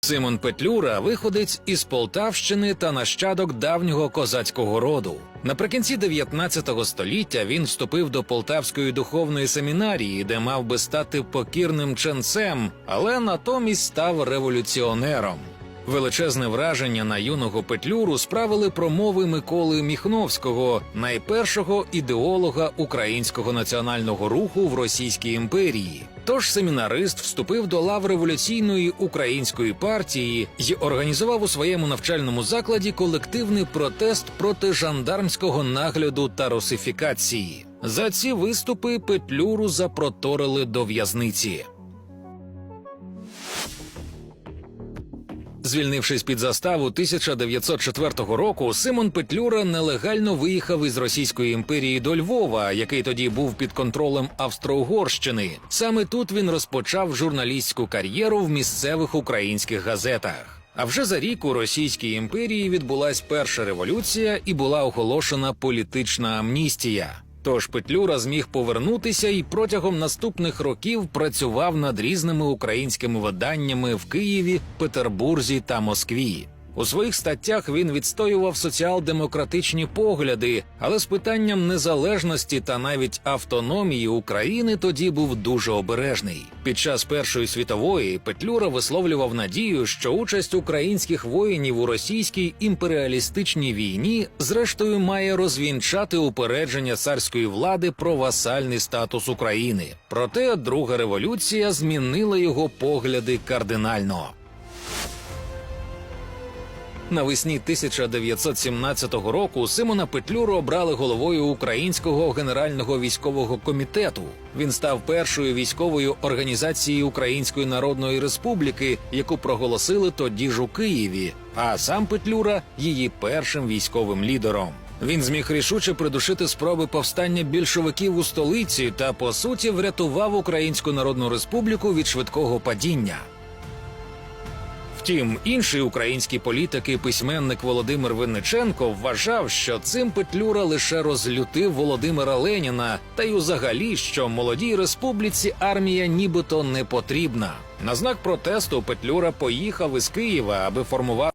Симон Петлюра виходець із Полтавщини та нащадок давнього козацького роду. Наприкінці 19 століття він вступив до Полтавської духовної семінарії, де мав би стати покірним ченцем, але натомість став революціонером. Величезне враження на юного Петлюру справили промови Миколи Міхновського, найпершого ідеолога українського національного руху в Російській імперії. Тож семінарист вступив до лав революційної української партії і організував у своєму навчальному закладі колективний протест проти жандармського нагляду та русифікації. За ці виступи Петлюру запроторили до в'язниці. Звільнившись під заставу 1904 року, Симон Петлюра нелегально виїхав із Російської імперії до Львова, який тоді був під контролем Австро-Угорщини. Саме тут він розпочав журналістську кар'єру в місцевих українських газетах. А вже за рік у Російській імперії відбулась перша революція і була оголошена політична амністія. Тож Петлюра зміг повернутися і протягом наступних років працював над різними українськими виданнями в Києві, Петербурзі та Москві. У своїх статтях він відстоював соціал-демократичні погляди, але з питанням незалежності та навіть автономії України тоді був дуже обережний. Під час Першої світової Петлюра висловлював надію, що участь українських воїнів у російській імперіалістичній війні зрештою має розвінчати упередження царської влади про васальний статус України. Проте друга революція змінила його погляди кардинально. Навесні 1917 року Симона Петлюру обрали головою Українського генерального військового комітету. Він став першою військовою організацією Української Народної Республіки, яку проголосили тоді ж у Києві. А сам Петлюра її першим військовим лідером. Він зміг рішуче придушити спроби повстання більшовиків у столиці та по суті врятував Українську Народну Республіку від швидкого падіння. Втім, інший український політик і письменник Володимир Винниченко вважав, що цим Петлюра лише розлютив Володимира Леніна, та й узагалі, що молодій республіці армія нібито не потрібна. На знак протесту Петлюра поїхав із Києва, аби формувати.